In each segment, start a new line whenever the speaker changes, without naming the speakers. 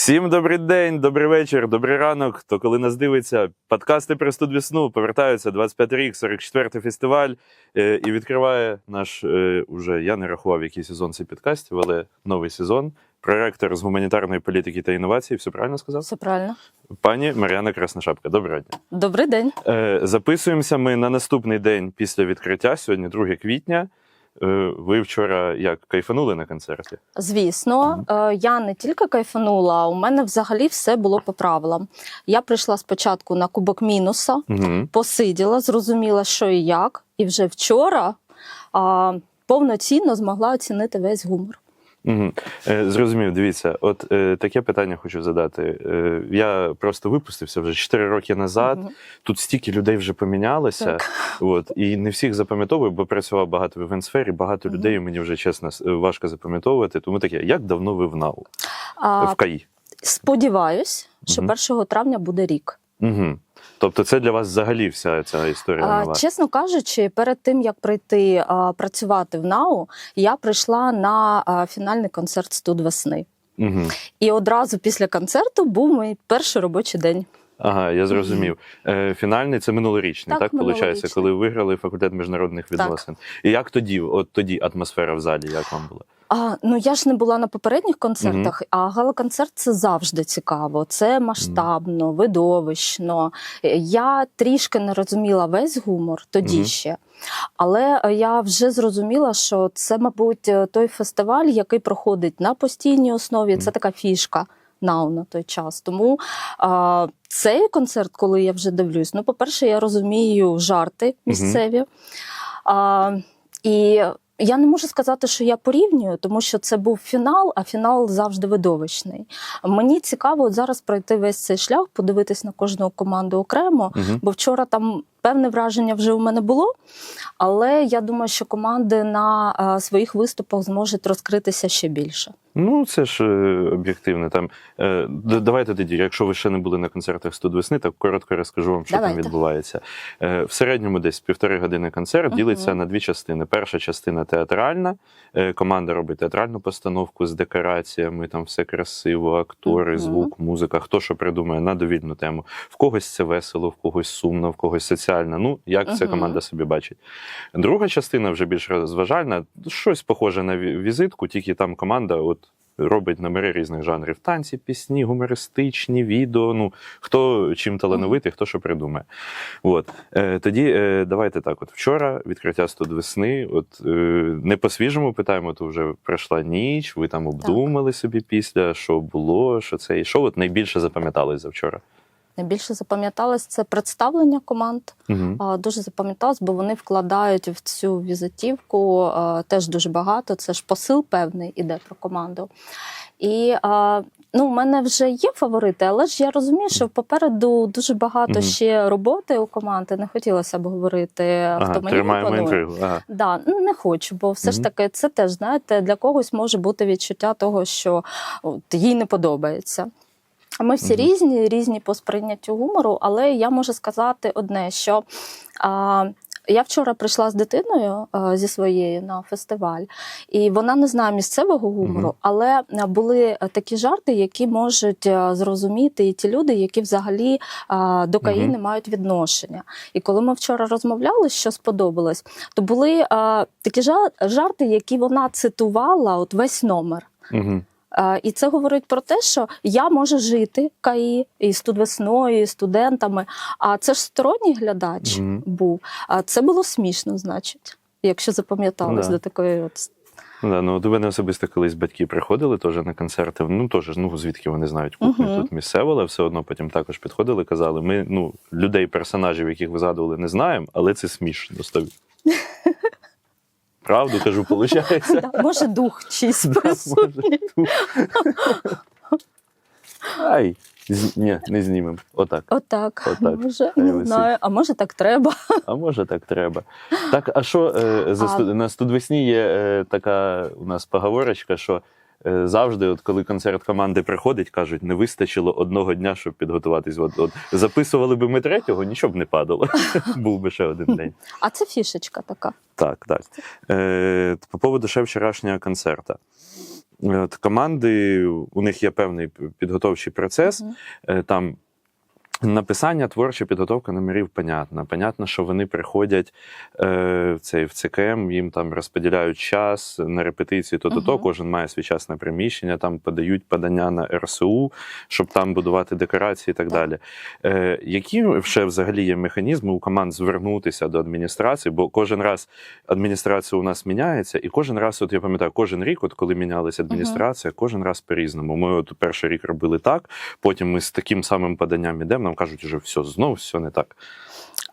Всім добрий день, добрий вечір, добрий ранок. Хто коли нас дивиться, подкасти про студ весну повертаються 25 рік, 44-й фестиваль. Е, і відкриває наш е, уже я не рахував, який сезон цей підкастів, але новий сезон. Проректор з гуманітарної політики та інновацій. Все правильно сказав?
Все правильно.
Пані Мар'яна Красношапка. Доброго дня.
Добрий день.
Е, записуємося ми на наступний день після відкриття, сьогодні 2 квітня. Е, ви вчора як кайфанули на концерті?
Звісно, е, я не тільки кайфанула, у мене взагалі все було по правилам. Я прийшла спочатку на кубок мінуса,
Угу.
посиділа, зрозуміла, що і як, і вже вчора а, повноцінно змогла оцінити весь гумор.
Угу. Е, зрозумів, дивіться, от е, таке питання хочу задати. Е, я просто випустився вже 4 роки назад.
Мгм.
Тут стільки людей вже помінялося,
Так.
от, і не всіх запам'ятовую, бо працював багато в івент-сфері, багато
Мгм.
людей мені вже чесно важко запам'ятовувати. Тому таке, як давно ви в НАУ?
А,
в КАІ?
сподіваюсь, що
Мгм.
1 травня буде рік.
Угу. Тобто це для вас взагалі вся ця історія
А, чесно кажучи, перед тим як прийти а, працювати в НАУ, я прийшла на а, фінальний концерт студ весни.
Угу.
І одразу після концерту був мій перший робочий день.
Ага, я зрозумів. Е, фінальний це минулорічний, так,
Так,
виходить, коли виграли факультет міжнародних
Так.
відносин. І як тоді, от тоді атмосфера в залі, як вам була?
А, ну я ж не була на попередніх концертах, а гала-концерт це завжди цікаво. Це масштабно, видовищно. Е, Я трішки не розуміла весь гумор тоді
Мгм.
ще. Але е, я вже зрозуміла, що це, мабуть, е, той фестиваль, який проходить на постійній основі. Це така фішка. НАУ на той час. Тому а, цей концерт, коли я вже дивлюсь, ну, по-перше, я розумію жарти місцеві. А, і я не можу сказати, що я порівнюю, тому що це був фінал, а фінал завжди видовищний. Мені цікаво от зараз пройти весь цей шлях, подивитись на кожну команду окремо,
Угу.
бо вчора там певне враження вже у мене було. Але я думаю, що команди на а, своїх виступах зможуть розкритися ще більше.
Ну, це ж е, об'єктивно. Там е, давайте тоді, якщо ви ще не були на концертах студ весни, так коротко розкажу вам, що
Давайте.
там відбувається. Е, в середньому десь півтори години концерт ділиться на дві частини. Перша частина театральна. Е, команда робить театральну постановку з декораціями, там все красиво, актори,
Мгм.
звук, музика, хто що придумає на довільну тему. В когось це весело, в когось сумно, в когось соціально. Ну, як ця команда собі бачить. Друга частина вже більш розважальна, щось похоже на візитку, тільки там команда от робить номери різних жанрів: танці, пісні, гумористичні, відео. Ну хто чим талановитий, хто що придумає. От е, тоді е, давайте так. От вчора відкриття студ весни. От е, не по свіжому питаємо, то вже пройшла ніч. Ви там обдумали собі після, що було, що це і що от найбільше запам'яталось за вчора.
Найбільше запам'яталось це представлення команд.
Угу.
Дуже запам'яталось, бо вони вкладають в цю візитівку теж дуже багато. Це ж посил певний іде про команду. І ну, у мене вже є фаворити, але ж я розумію, що попереду дуже багато
Мгм.
ще роботи у команди. Не хотілося б говорити,
Ага,
хто мені
інтригу. Ага.
Да, ну, не хочу, бо все ж таки це теж знаєте, для когось може бути відчуття того, що от, їй не подобається. Ми всі
Мгм.
різні, різні по сприйняттю гумору, але я можу сказати одне, що а, я вчора прийшла з дитиною а, зі своєю на фестиваль, і вона не знає місцевого гумору,
Мгм.
але а, були такі жарти, які можуть зрозуміти і ті люди, які взагалі а, до
Мгм.
не мають відношення. І коли ми вчора розмовляли, що сподобалось, то були а, такі жарти, які вона цитувала от весь номер.
Угу.
Е, І це говорить про те, що я можу жити КАІ і студвесною, і студентами. А це ж сторонній глядач
Мгм.
був. А це було смішно, значить, якщо запам'яталось
Да.
до такої от.
Ну, да, ну до мене особисто колись батьки приходили теж на концерти. Ну теж ну звідки вони знають кухню
Мгм.
тут місцево, але все одно потім також підходили, казали: ми ну людей, персонажів, яких ви згадували, не знаємо, але це смішно. Правду кажу, виходить.
Може, дух чийсь присутній.
Ай, з... ні, не знімемо. Отак.
Отак.
Отак.
Може, не знаю, а може так треба.
А може так треба. Так, а що е, за
А-
на студвесні є е, така у нас поговорочка, що завжди, от коли концерт команди приходить, кажуть, не вистачило одного дня, щоб підготуватись. От, от записували би ми третього, нічого б не падало. Був би ще один день.
А це фішечка така.
Так, так. Е, по поводу ще вчорашнього концерту. От команди, у них є певний підготовчий процес. Е, Там написання, творча підготовка номерів, понятно. Понятно, що вони приходять е, в цей в ЦКМ, їм там розподіляють час на репетиції, то то то
Мгм.
кожен має свій час на приміщення, там подають подання на РСУ, щоб там будувати декорації і так,
Так.
далі. Е, які ще взагалі є механізми у команд звернутися до адміністрації? Бо кожен раз адміністрація у нас міняється, і кожен раз, от я пам'ятаю, кожен рік, от коли мінялася адміністрація, кожен раз по-різному. Ми от перший рік робили так, потім ми з таким самим поданням ідемо, нам кажуть, що все, знов все не так.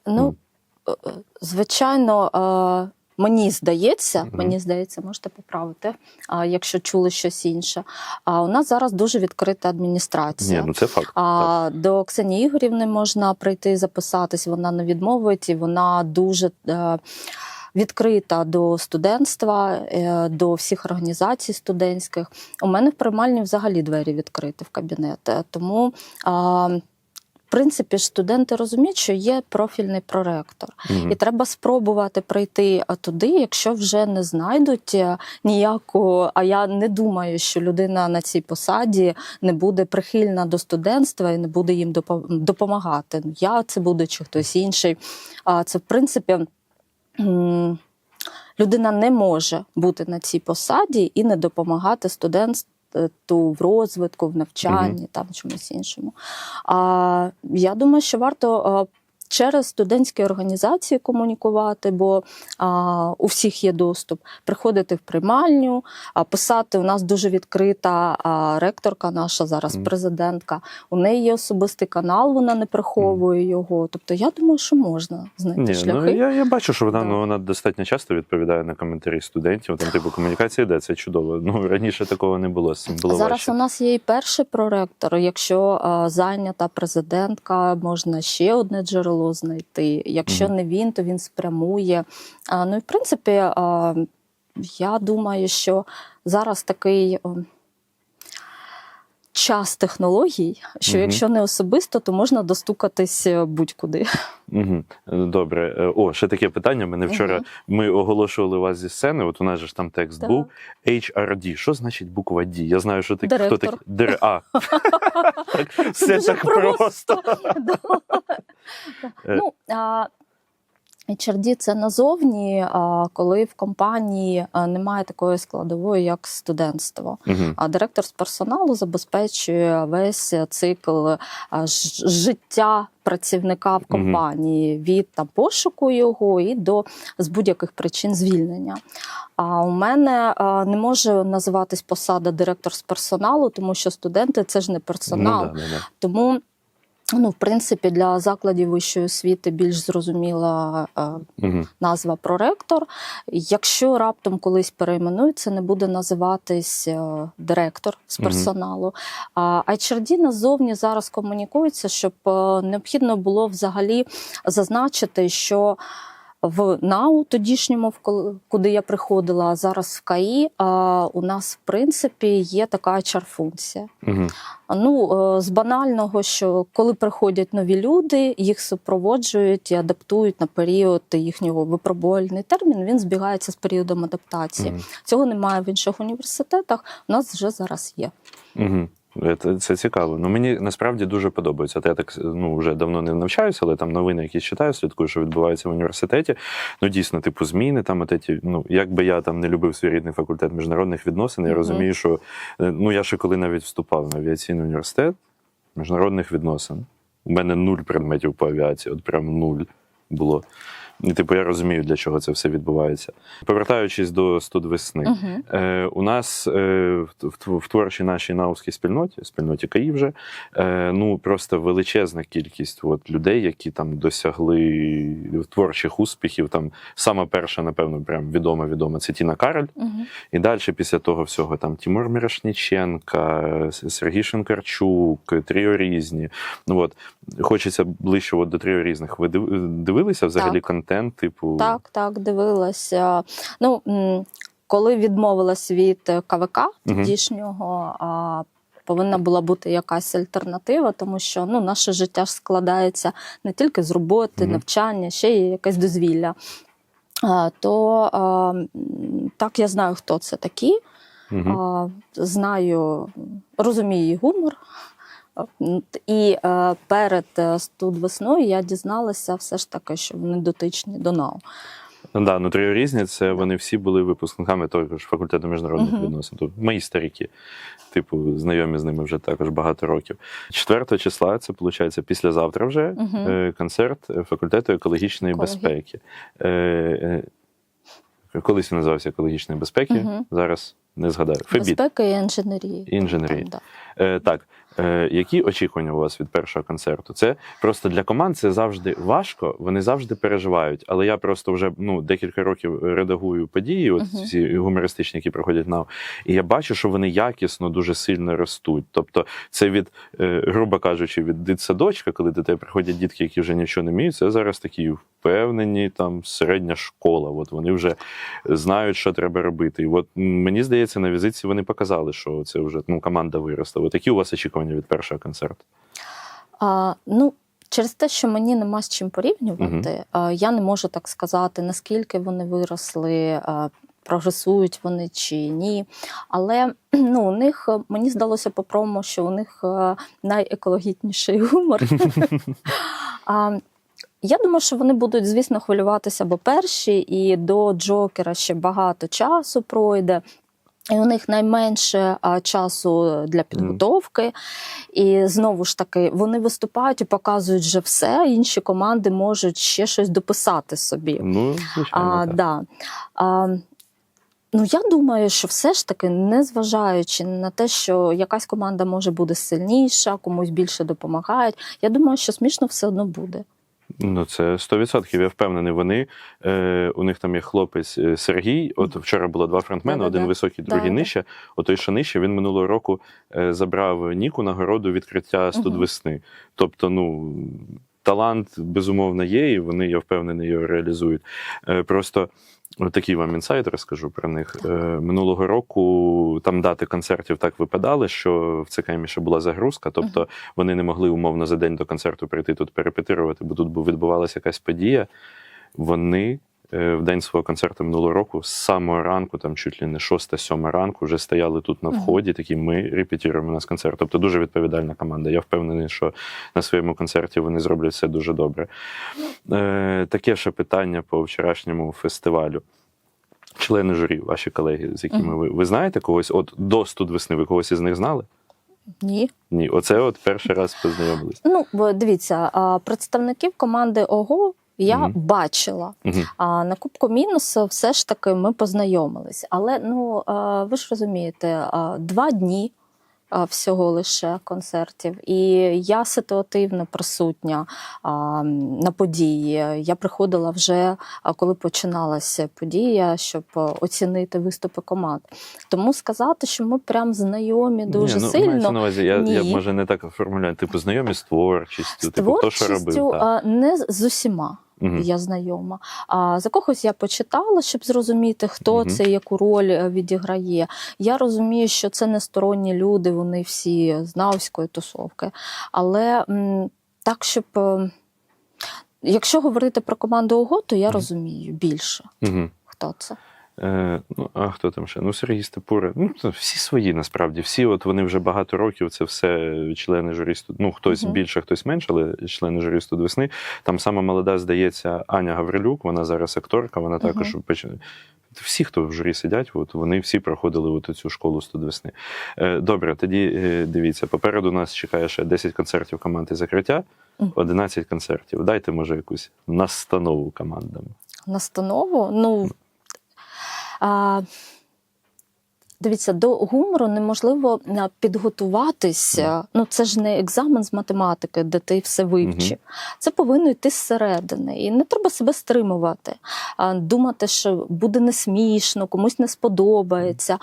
Ну, е, е, звичайно, е, мені здається, мені здається, можете поправити, а, якщо чули щось інше. А у нас зараз дуже відкрита адміністрація.
Ні, ну це факт. так.
А до Ксенії Ігорівни можна прийти записатись, вона не відмовить, і вона дуже відкрита до студентства, до всіх організацій студентських. У мене в приймальні взагалі двері відкриті в кабінет. Тому, в принципі, студенти розуміють, що є профільний проректор.
Мгм.
І треба спробувати прийти туди, якщо вже не знайдуть е, ніякого. А я не думаю, що людина на цій посаді не буде прихильна до студентства і не буде їм допомагати. Ну, Я це буду чи хтось інший. А це в принципі. Людина не може бути на цій посаді і не допомагати студенту в розвитку, в навчанні, там чомусь іншому. А я думаю, що варто а, через студентські організації комунікувати, бо а, у всіх є доступ. Приходити в приймальню, а, писати. У нас дуже відкрита а, ректорка, наша зараз
Мгм.
президентка. У неї є особистий канал, вона не приховує його. Тобто, я думаю, що можна знайти
Ні,
шляхи.
ну я, я бачу, що вона
Да.
ну вона достатньо часто відповідає на коментарі студентів. Там типу комунікація йде, це чудово. Ну раніше такого не було. Було
Зараз
важче.
у нас є і перший проректор. Якщо а, зайнята президентка, можна ще одне джерело знайти. Якщо не він, то він спрямує. Ну і в принципі, я думаю, що зараз такий. Час технологій, що
Мгм.
якщо не особисто, то можна достукатись е, будь-куди.
Угу. Добре. Е, О, ще таке питання. Мене вчора
Мгм.
ми оголошували вас зі сцени. От у нас же ж там текст
Так.
був. HRD. Що значить буква D? Я знаю, що. Хто
Директор.
такий? Дир... А. так, все так просто.
Ну, а, HRD – це назовні, а, коли в компанії немає такої складової, як студентство.
Мгм.
А директор з персоналу забезпечує весь цикл життя працівника в компанії від там пошуку його і до з будь-яких причин звільнення. А у мене не може називатись посада директор з персоналу, тому що студенти це ж не персонал.
Ну, да, да, да.
Тому, ну, в принципі, для закладів вищої освіти більш зрозуміла е,
угу.
назва проректор. Якщо раптом колись перейменують, це не буде називатись е, директор з
персоналу.
персоналу. А HRD назовні зараз комунікується, щоб е, необхідно було взагалі зазначити, що. В НАУ тодішньому, куди я приходила, а зараз в КАІ, у нас в принципі є така HR-функція.
Мгм.
Ну, е, з банального, що коли приходять нові люди, їх супроводжують і адаптують на період їхнього випробувальний термін, він збігається з періодом адаптації.
Мгм.
Цього немає в інших університетах. У нас вже зараз є.
Угу. Це, це цікаво. Ну мені насправді дуже подобається. От я так ну вже давно не навчаюся, але там новини, які читаю, слідкую, що відбувається в університеті. Ну дійсно, типу, зміни там от ці, ну як би я там не любив свій рідний факультет міжнародних відносин, я
Мгм.
розумію, що е, ну я ще коли навіть вступав на авіаційний університет міжнародних відносин. У мене нуль предметів по авіації, от прям нуль було. І типу, я розумію, для чого це все відбувається. Повертаючись до студ весни.
Угу.
Е, у нас е, в, в, творчій нашій наукській спільноті, спільноті КАІ вже, е, ну просто величезна кількість от, людей, які там досягли творчих успіхів. Там сама перша, напевно, прям відома відома це Тіна Кароль.
Угу.
І далі після того всього там Тимур Мірошніченка, Сергій Шенкарчук, Тріо різні. Ну от хочеться ближче от до тріо різних. Ви дивилися взагалі
Так.
контент? Типу,
Так, так, дивилася. Ну, коли відмовилась від КВК тодішнього, а, повинна була бути якась альтернатива, тому що ну, наше життя ж складається не тільки з роботи,
Мгм.
навчання, ще є якесь дозвілля. А, то а, так я знаю, хто це такі.
Угу.
а, знаю, розумію гумор. І е, перед е, студ весною я дізналася все ж таки, що вони дотичні до НАУ.
Ну, да, ну три різні, це вони всі були випускниками того ж факультету міжнародних
Мгм.
відносин. Тобто мої старіки, типу, знайомі з ними вже також багато років. 4 числа, це виходить післязавтра вже
Мгм.
е, концерт е, факультету екологічної
Екологі-
безпеки. Колись він називався екологічної безпеки,
Мгм.
зараз не згадаю. Фебіт.
Безпека і інженерії.
Інженерії.
Да.
Е, так, е, які очікування у вас від першого концерту? Це просто для команд це завжди важко, вони завжди переживають. Але я просто вже ну, декілька років редагую події, от
Мгм.
ці гумористичні, які проходять нам, і я бачу, що вони якісно дуже сильно ростуть. Тобто, це від, е, грубо кажучи, від дитсадочка, коли до тебе приходять дітки, які вже нічого не вміють, це зараз такі впевнені, там середня школа. От вони вже знають, що треба робити. І от мені здається, на візиці вони показали, що це вже ну, команда виросла. От які у вас очікування від першого концерту?
А, ну, через те, що мені нема з чим порівнювати, а, я не можу так сказати, наскільки вони виросли, прогресують вони чи ні. Але ну, у них мені здалося по промо, що у них найекологічніший гумор. А, я думаю, що вони будуть, звісно, хвилюватися, бо перші, і до Джокера ще багато часу пройде. І у них найменше а, часу для підготовки. І знову ж таки, вони виступають і показують вже все. Інші команди можуть ще щось дописати собі.
Ну, звичайно.
А,
так.
да. а, ну, я думаю, що все ж таки, незважаючи на те, що якась команда може бути сильніша, комусь більше допомагають, я думаю, що смішно все одно буде.
Ну, це 100%. Я впевнений. Вони е, у них там є хлопець е, Сергій. От вчора було два фронтмени, один високий, другий нижче. От той, що нижче, він минулого року е, забрав Ніку нагороду відкриття студ весни. Тобто, ну. Талант безумовно є, і вони, я впевнений, його реалізують. Е, Просто такий вам інсайд розкажу про них. Е, Минулого року там дати концертів так випадали, що в ЦКМ ще була загрузка, тобто вони не могли умовно за день до концерту прийти тут перепетирувати, бо тут бу- відбувалася якась подія. Вони в день свого концерту минулого року з самого ранку, там чуть ли не 6-7 ранку, вже стояли тут на вході. Такі ми репетируємо у нас концерт. Тобто дуже відповідальна команда. Я впевнений, що на своєму концерті вони зроблять все дуже добре. Е, таке ще питання по вчорашньому фестивалю. Члени журі, ваші колеги, з якими ви, ви знаєте когось? От до студ весни ви когось із них знали?
Ні.
Ні, оце от перший раз познайомились.
Ну, дивіться, представників команди ОГО я
Мгм.
бачила.
Мгм.
А на Кубку Мінус все ж таки ми познайомились. Але ну ви ж розумієте, два дні. Всього лише концертів, і я ситуативно присутня а, на події. Я приходила вже коли починалася подія, щоб оцінити виступи команд. Тому сказати, що ми прям знайомі дуже
Ні, ну,
сильно.
на увазі, я, я може не так формулюю, типу знайомі з творчістю,
З
типу, хто що робив.
а, не з усіма.
Мгм.
Я знайома. А за когось я почитала, щоб зрозуміти, хто
угу.
це, яку роль е, відіграє. Я розумію, що це не сторонні люди, вони всі з науської тусовки. Але м, так, щоб. е, Якщо говорити про команду ОГО, то я розумію більше,
угу.
хто це.
Е, ну, а хто там ще? Ну, Сергій Степура. Ну, всі свої насправді. Всі, от вони вже багато років, це все члени журі студ- Ну, хтось
Мгм.
більше, хтось менше, але члени журі студ весни. Там сама молода, здається, Аня Гаврилюк, вона зараз акторка, вона також починає. Всі, хто в журі сидять, от, вони всі проходили от цю школу студ весни. Е, добре, тоді е, дивіться, попереду нас чекає ще 10 концертів команди закриття,
Мгм.
11 концертів. Дайте, може, якусь настанову командам.
Настанову. Ну, дивіться, до гумору неможливо підготуватися. Ну, це ж не екзамен з математики, де ти все вивчив. Це повинно йти зсередини. І не треба себе стримувати, думати, що буде не смішно, комусь не сподобається.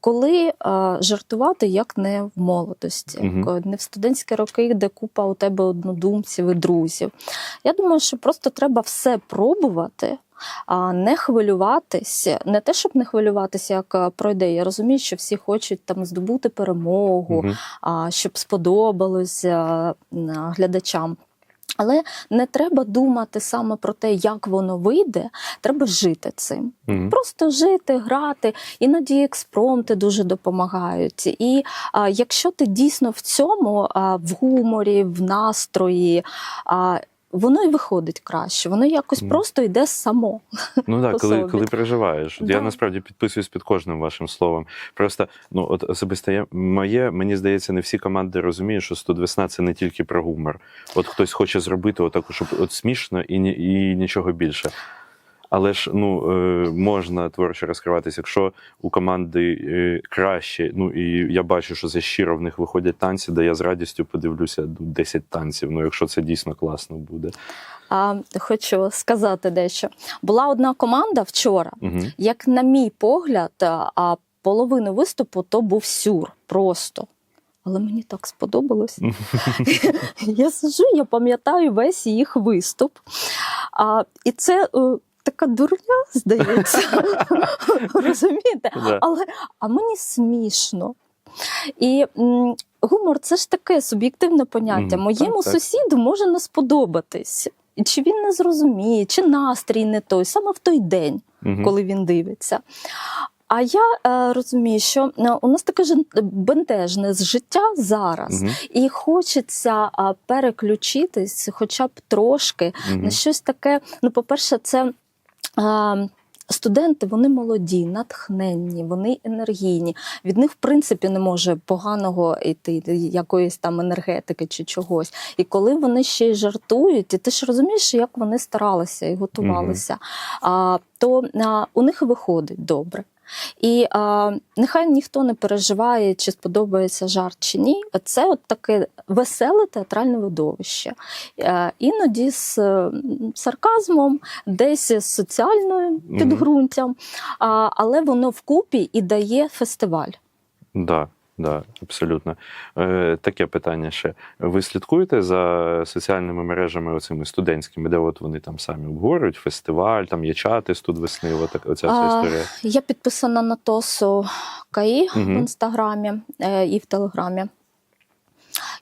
Коли жартувати, як не в молодості, не в студентські роки, де купа у тебе однодумців і друзів. Я думаю, що просто треба все пробувати. Не хвилюватися, не те, щоб не хвилюватися, як пройде. Я розумію, що всі хочуть там здобути перемогу, а, щоб сподобалося глядачам. Але не треба думати саме про те, як воно вийде. Треба жити цим.
Мгм.
Просто жити, грати. Іноді експромти дуже допомагають. І а, якщо ти дійсно в цьому, а, в гуморі, в настрої, а, воно і виходить краще. Воно якось
mm.
просто йде само.
Ну так, коли,
собі.
коли переживаєш. Я насправді підписуюсь під кожним вашим словом. Просто ну от особисто я, моє, мені здається, не всі команди розуміють, що студвесна це не тільки про гумор. От хтось хоче зробити отаку, щоб от смішно і, і нічого більше. Але ж ну е, можна творчо розкриватися, якщо у команди е, краще. Ну і я бачу, що це щиро в них виходять танці, де я з радістю подивлюся ну, 10 танців. Ну, якщо це дійсно класно буде.
А, хочу сказати дещо. Була одна команда вчора,
Угу.
як на мій погляд, а половину виступу то був сюр просто. Але мені так сподобалось. я сиджу, я пам'ятаю весь їх виступ. А, і це е, така дурня, здається. Розумієте? Але а мені смішно. І м, гумор це ж таке суб'єктивне поняття. Моєму
так, так.
сусіду може не сподобатись. Чи він не зрозуміє, чи настрій не той, саме в той день
Мгм.
коли він дивиться. А я е, розумію, що е, у нас таке ж бентежне життя зараз,
Мгм.
і хочеться переключитись, хоча б трошки
Мгм.
на щось таке. Ну, по-перше, це. Студенти вони молоді, натхненні, вони енергійні. Від них, в принципі, не може поганого йти якоїсь там енергетики чи чогось. І коли вони ще й жартують, і ти ж розумієш, як вони старалися і готувалися, а, то а, у них виходить добре. І а, нехай ніхто не переживає, чи сподобається жарт чи ні. Це от таке веселе театральне видовище. Е, іноді з сарказмом, десь з соціальною підґрунтям, а, але воно вкупі і дає фестиваль.
Да, да, абсолютно. Е, таке питання ще. Ви слідкуєте за соціальними мережами оцими студентськими, де от вони там самі обговорюють фестиваль, там є чати студвесни, весни. оця вся
А,
історія.
Я підписана на ТОСу КАІ в інстаграмі е, і в Телеграмі.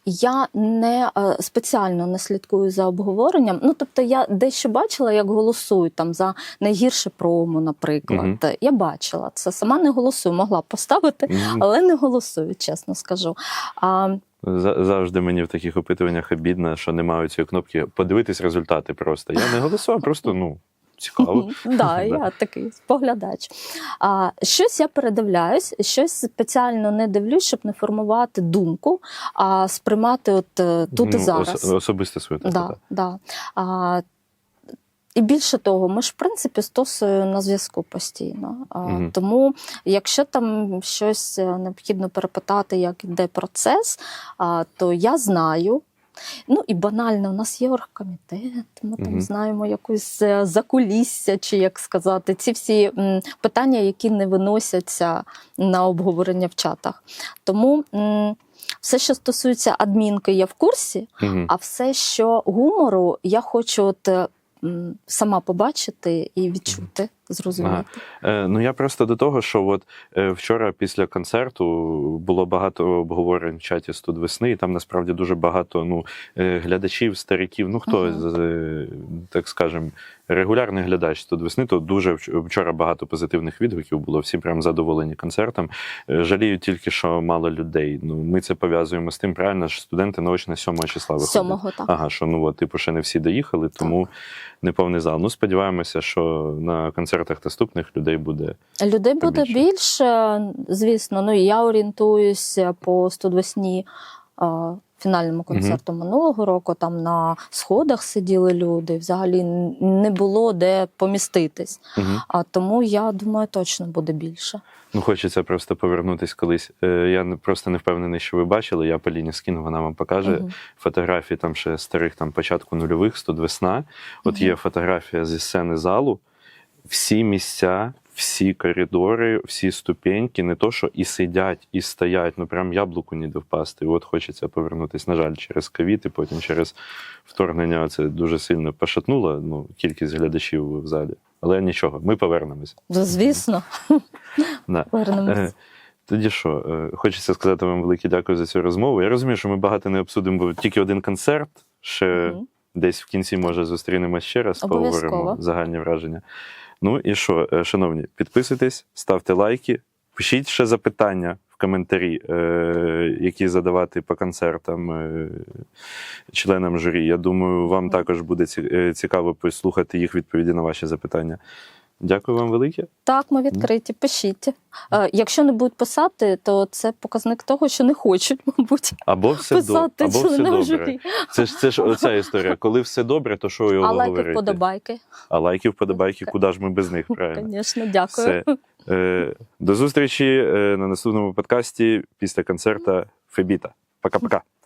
Я не е, спеціально не слідкую за обговоренням. Ну, тобто, я дещо бачила, як голосують там за найгірше промо, наприклад.
Мгм.
Я бачила це. Сама не голосую, могла б поставити,
Мгм.
але не голосую, чесно скажу. А,
Завжди мені в таких опитуваннях обідно, що немає цієї кнопки подивитись результати просто. Я не голосував, просто ну цікаво.
Да, я такий споглядач. А, щось я передивляюсь, щось спеціально не дивлюсь, щоб не формувати думку, а сприймати от е, тут і
Ну,
зараз.
особисте своє
Да, да. А, і більше того, ми ж в принципі з Тосою на зв'язку постійно. А, Тому, якщо там щось е, необхідно перепитати, як іде процес, то я знаю. Ну і банально, у нас є оргкомітет, ми там знаємо якусь е, закулісся, чи як сказати, ці всі питання, які не виносяться на обговорення в чатах. Тому все, що стосується адмінки, я в курсі.
Мгм.
А все, що гумору, я хочу от, е, м, сама побачити і відчути, зрозуміти.
Е, ну я просто до того, що от е, вчора після концерту було багато обговорень в чаті студвесни, і там насправді дуже багато ну, е, глядачів, стариків. Ну хто
Мгм.
з, е, так скажем, регулярний глядач студвесни, то дуже вчора багато позитивних відгуків було. Всі прям задоволені концертом. Е, Жаліють тільки, що мало людей. Ну ми це пов'язуємо з тим, правильно що студенти наочно 7 числа виходять.
Сьомого так.
Ага, що ну от, типу, ще не всі доїхали, тому не повний зал. Ну, сподіваємося, що на концертах наступних людей буде.
Людей буде
Побільше.
більше, звісно. Ну і я орієнтуюся по 102 фінальному концерту минулого року. Там на сходах сиділи люди. Взагалі не було де поміститись.
Угу.
А тому я думаю, точно буде більше.
Ну, хочеться просто повернутись колись. Е, Я просто не впевнений, що ви бачили. Я Поліні скину, вона вам покаже
Мгм.
фотографії там ще старих там початку нульових, студвесна. От
Мгм.
є фотографія зі сцени залу. Всі місця, всі коридори, всі ступеньки, не то, що і сидять, і стоять. Ну прям яблуку ніде впасти. І от хочеться повернутись, на жаль, через ковід, і потім через вторгнення це дуже сильно пошатнуло ну, кількість глядачів в залі. Але нічого, ми повернемось.
Звісно,
Да.
повернемось.
Е, Тоді що, е, хочеться сказати вам велике дякую за цю розмову. Я розумію, що ми багато не обсудимо, бо тільки один концерт. Ще
Мгм.
Десь в кінці, може, зустрінемось ще раз, поговоримо загальні враження. Ну і що, е, шановні, підписуйтесь, ставте лайки, пишіть ще запитання в коментарі, е, які задавати по концертам е, членам журі. Я думаю, вам також буде цікаво послухати їх відповіді на ваші запитання. Дякую вам велике.
Так, ми відкриті, пишіть. Е, Якщо не будуть писати, то це показник того, що не хочуть, мабуть,
Або все,
писати
Або все добре.
журі.
Це ж це ж оця історія. Коли все добре, то що його
А лайки вподобайки.
А лайки вподобайки, куди ж ми без них, правильно?
Звісно, дякую.
Все. Е, До зустрічі е, на наступному подкасті після концерта Фебіта. Пока-пока.